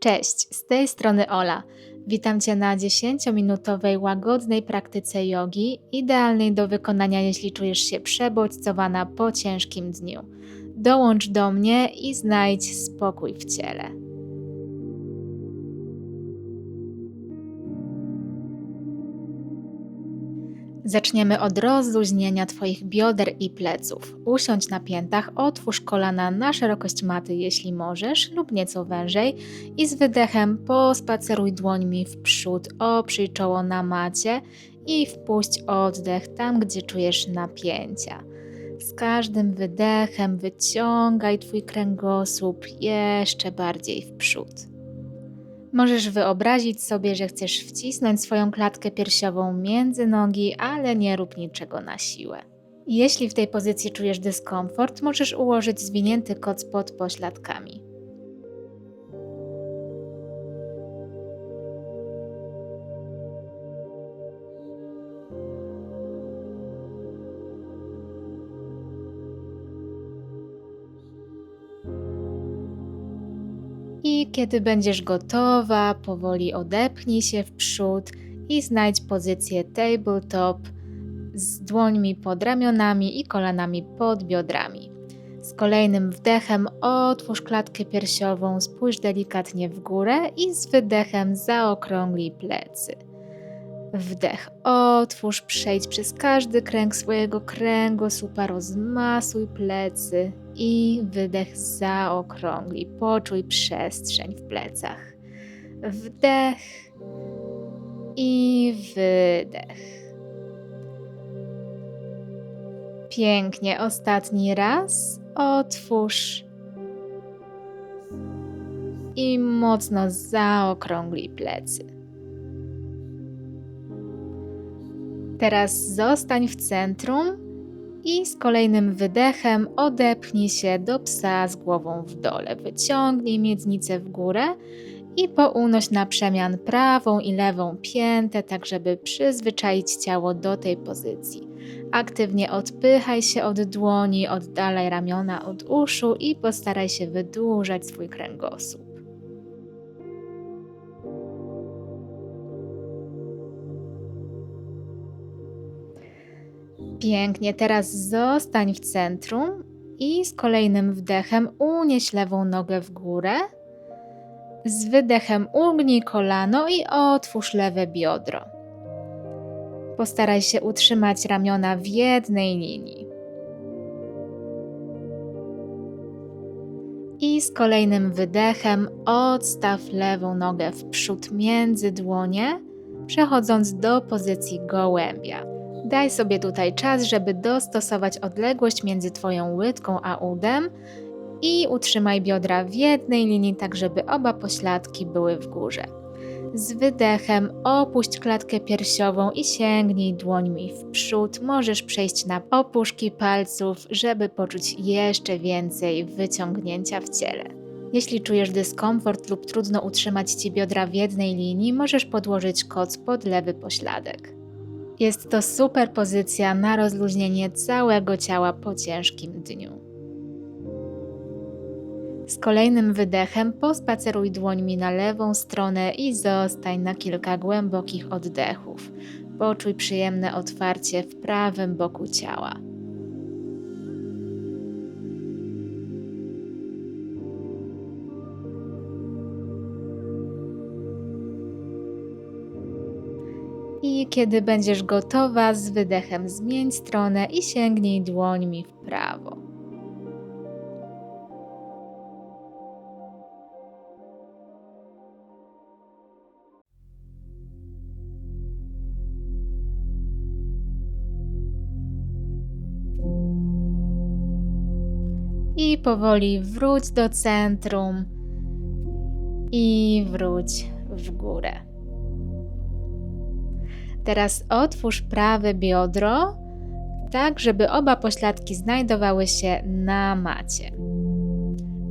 Cześć, z tej strony Ola. Witam Cię na 10-minutowej łagodnej praktyce jogi, idealnej do wykonania, jeśli czujesz się przebodźcowana po ciężkim dniu. Dołącz do mnie i znajdź spokój w ciele. Zaczniemy od rozluźnienia Twoich bioder i pleców. Usiądź na piętach, otwórz kolana na szerokość maty, jeśli możesz, lub nieco wężej i z wydechem pospaceruj dłońmi w przód, oprzyj czoło na macie i wpuść oddech tam, gdzie czujesz napięcia. Z każdym wydechem wyciągaj Twój kręgosłup jeszcze bardziej w przód. Możesz wyobrazić sobie, że chcesz wcisnąć swoją klatkę piersiową między nogi, ale nie rób niczego na siłę. Jeśli w tej pozycji czujesz dyskomfort, możesz ułożyć zwinięty koc pod pośladkami. Kiedy będziesz gotowa, powoli odepnij się w przód i znajdź pozycję tabletop z dłońmi pod ramionami i kolanami pod biodrami. Z kolejnym wdechem otwórz klatkę piersiową, spójrz delikatnie w górę i z wydechem zaokrąglij plecy. Wdech, otwórz, przejdź przez każdy kręg swojego kręgosłupa, rozmasuj plecy i wydech zaokrągli. Poczuj przestrzeń w plecach. Wdech i wydech. Pięknie. Ostatni raz. Otwórz i mocno zaokrągli plecy. Teraz zostań w centrum i z kolejnym wydechem odepchnij się do psa z głową w dole. Wyciągnij miednicę w górę i pounoś na przemian prawą i lewą piętę, tak żeby przyzwyczaić ciało do tej pozycji. Aktywnie odpychaj się od dłoni, oddalaj ramiona od uszu i postaraj się wydłużać swój kręgosłup. Pięknie, teraz zostań w centrum i z kolejnym wdechem unieś lewą nogę w górę. Z wydechem ugnij kolano i otwórz lewe biodro. Postaraj się utrzymać ramiona w jednej linii. I z kolejnym wydechem odstaw lewą nogę w przód między dłonie, przechodząc do pozycji gołębia. Daj sobie tutaj czas, żeby dostosować odległość między Twoją łydką a udem i utrzymaj biodra w jednej linii, tak żeby oba pośladki były w górze. Z wydechem opuść klatkę piersiową i sięgnij dłońmi w przód. Możesz przejść na opuszki palców, żeby poczuć jeszcze więcej wyciągnięcia w ciele. Jeśli czujesz dyskomfort lub trudno utrzymać Ci biodra w jednej linii, możesz podłożyć koc pod lewy pośladek. Jest to super pozycja na rozluźnienie całego ciała po ciężkim dniu. Z kolejnym wydechem pospaceruj dłońmi na lewą stronę i zostań na kilka głębokich oddechów. Poczuj przyjemne otwarcie w prawym boku ciała. I kiedy będziesz gotowa, z wydechem zmień stronę i sięgnij dłońmi w prawo. I powoli wróć do centrum i wróć w górę. Teraz otwórz prawe biodro, tak żeby oba pośladki znajdowały się na macie.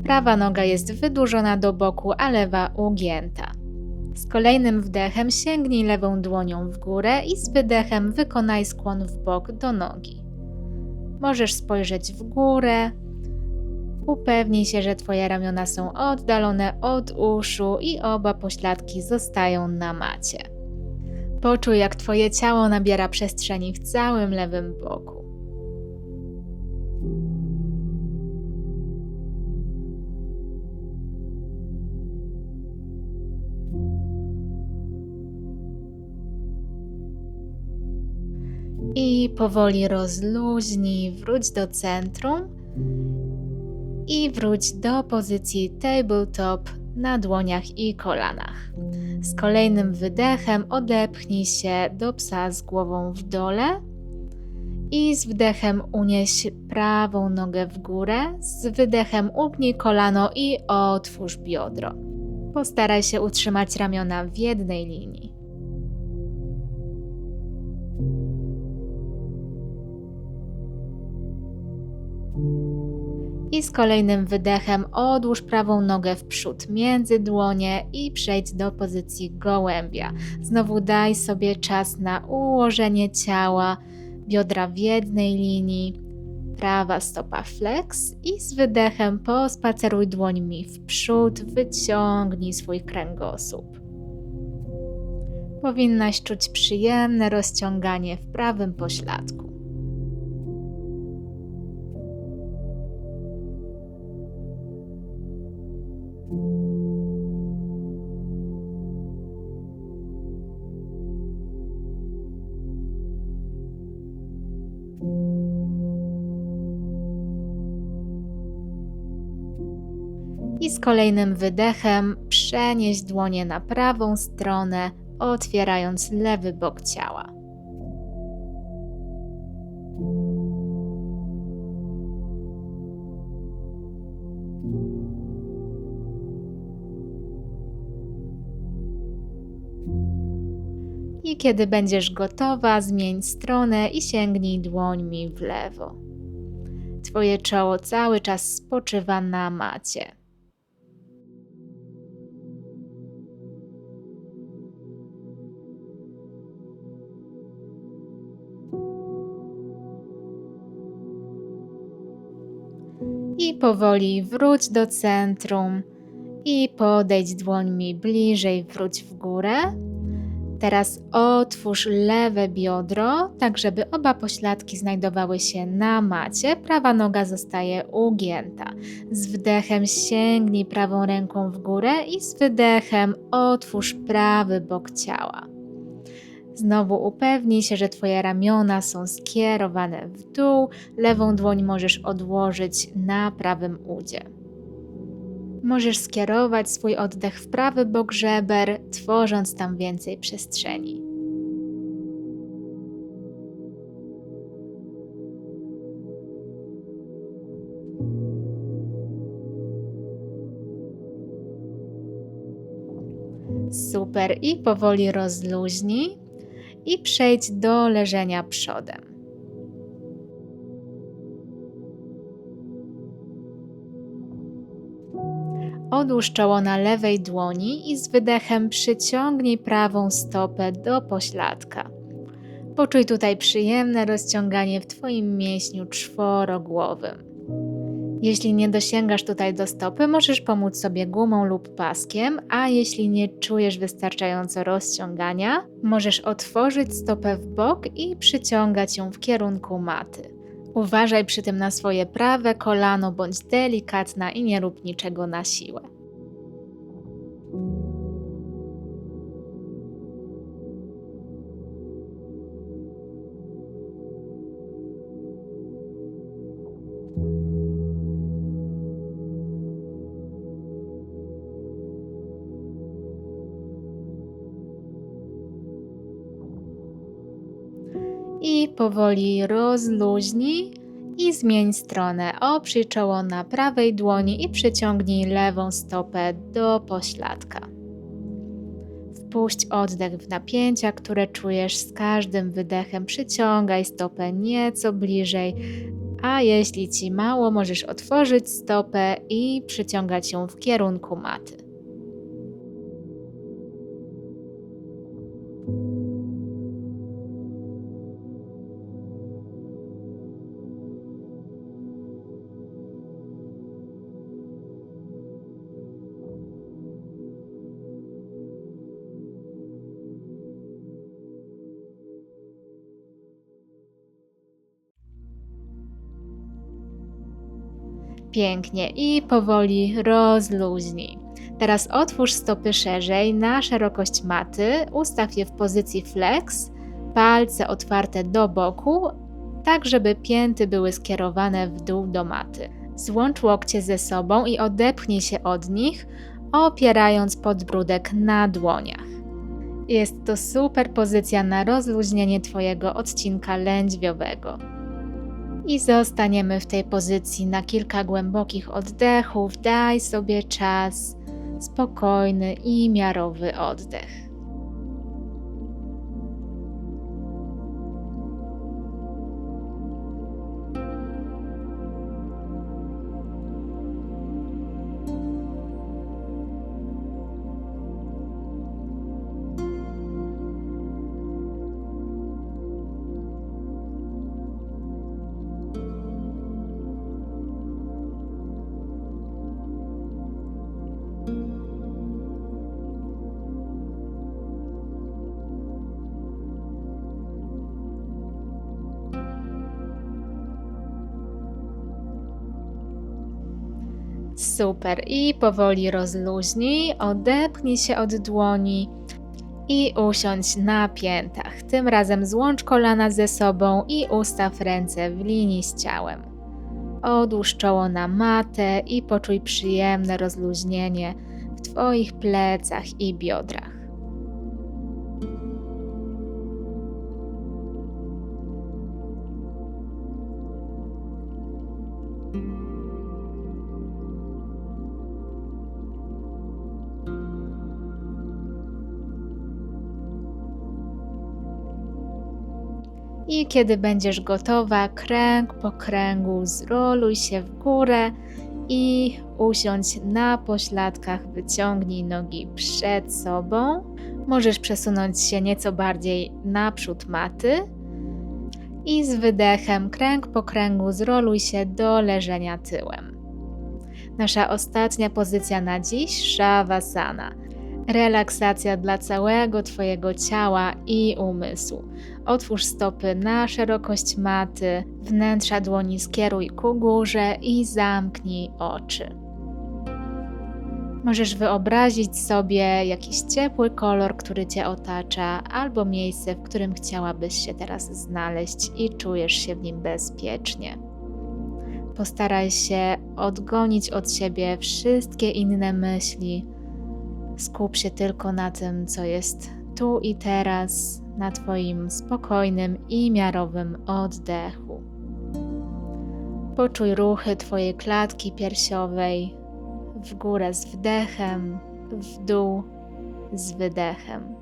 Prawa noga jest wydłużona do boku, a lewa ugięta. Z kolejnym wdechem sięgnij lewą dłonią w górę i z wydechem wykonaj skłon w bok do nogi. Możesz spojrzeć w górę, Upewnij się, że Twoje ramiona są oddalone od uszu i oba pośladki zostają na macie. Poczuj, jak Twoje ciało nabiera przestrzeni w całym lewym boku. I powoli rozluźnij, wróć do centrum i wróć do pozycji tabletop na dłoniach i kolanach. Z kolejnym wydechem odepchnij się do psa z głową w dole i z wdechem unieś prawą nogę w górę, z wydechem upnij kolano i otwórz biodro. Postaraj się utrzymać ramiona w jednej linii. I z kolejnym wydechem odłóż prawą nogę w przód między dłonie i przejdź do pozycji gołębia. Znowu daj sobie czas na ułożenie ciała, biodra w jednej linii, prawa stopa flex i z wydechem pospaceruj dłońmi w przód, wyciągnij swój kręgosłup. Powinnaś czuć przyjemne rozciąganie w prawym pośladku. I z kolejnym wydechem przenieś dłonie na prawą stronę, otwierając lewy bok ciała. I kiedy będziesz gotowa, zmień stronę i sięgnij dłońmi w lewo. Twoje czoło cały czas spoczywa na macie. Powoli wróć do centrum i podejdź dłońmi bliżej, wróć w górę. Teraz otwórz lewe biodro, tak żeby oba pośladki znajdowały się na macie. Prawa noga zostaje ugięta. Z wdechem sięgnij prawą ręką w górę i z wydechem otwórz prawy bok ciała. Znowu upewnij się, że Twoje ramiona są skierowane w dół, lewą dłoń możesz odłożyć na prawym udzie. Możesz skierować swój oddech w prawy bok żeber, tworząc tam więcej przestrzeni. Super i powoli rozluźnij i przejdź do leżenia przodem. Odłóż czoło na lewej dłoni i z wydechem przyciągnij prawą stopę do pośladka. Poczuj tutaj przyjemne rozciąganie w Twoim mięśniu czworogłowym. Jeśli nie dosięgasz tutaj do stopy, możesz pomóc sobie gumą lub paskiem, a jeśli nie czujesz wystarczająco rozciągania, możesz otworzyć stopę w bok i przyciągać ją w kierunku maty. Uważaj przy tym na swoje prawe kolano, bądź delikatna i nie rób niczego na siłę. Powoli rozluźnij i zmień stronę. Oprzyj czoło na prawej dłoni i przyciągnij lewą stopę do pośladka. Wpuść oddech w napięcia, które czujesz z każdym wydechem. Przyciągaj stopę nieco bliżej, a jeśli ci mało, możesz otworzyć stopę i przyciągać ją w kierunku maty. Pięknie i powoli rozluźnij. Teraz otwórz stopy szerzej na szerokość maty, ustaw je w pozycji flex, palce otwarte do boku, tak żeby pięty były skierowane w dół do maty. Złącz łokcie ze sobą i odepchnij się od nich, opierając podbródek na dłoniach. Jest to super pozycja na rozluźnienie Twojego odcinka lędźwiowego. I zostaniemy w tej pozycji na kilka głębokich oddechów. Daj sobie czas, spokojny i miarowy oddech. Super. I powoli rozluźnij, odepchnij się od dłoni i usiądź na piętach. Tym razem złącz kolana ze sobą i ustaw ręce w linii z ciałem. Odłóż czoło na matę i poczuj przyjemne rozluźnienie w Twoich plecach i biodrach. I kiedy będziesz gotowa, kręg po kręgu zroluj się w górę i usiądź na pośladkach, wyciągnij nogi przed sobą. Możesz przesunąć się nieco bardziej naprzód maty i z wydechem kręg po kręgu zroluj się do leżenia tyłem. Nasza ostatnia pozycja na dziś Shavasana relaksacja dla całego Twojego ciała i umysłu. Otwórz stopy na szerokość maty, wnętrza dłoni skieruj ku górze i zamknij oczy. Możesz wyobrazić sobie jakiś ciepły kolor, który Cię otacza, albo miejsce, w którym chciałabyś się teraz znaleźć i czujesz się w nim bezpiecznie. Postaraj się odgonić od siebie wszystkie inne myśli, Skup się tylko na tym, co jest tu i teraz, na Twoim spokojnym i miarowym oddechu. Poczuj ruchy Twojej klatki piersiowej w górę z wdechem, w dół z wydechem.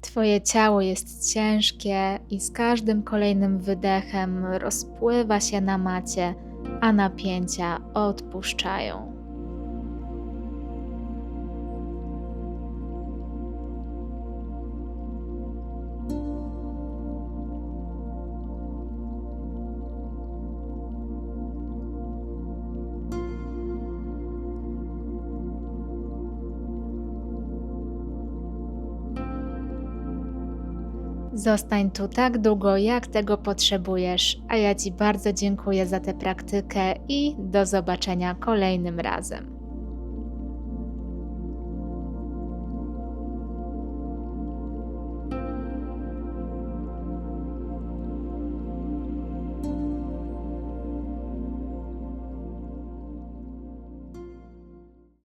Twoje ciało jest ciężkie i z każdym kolejnym wydechem rozpływa się na macie, a napięcia odpuszczają. Zostań tu tak długo, jak tego potrzebujesz, a ja Ci bardzo dziękuję za tę praktykę i do zobaczenia kolejnym razem.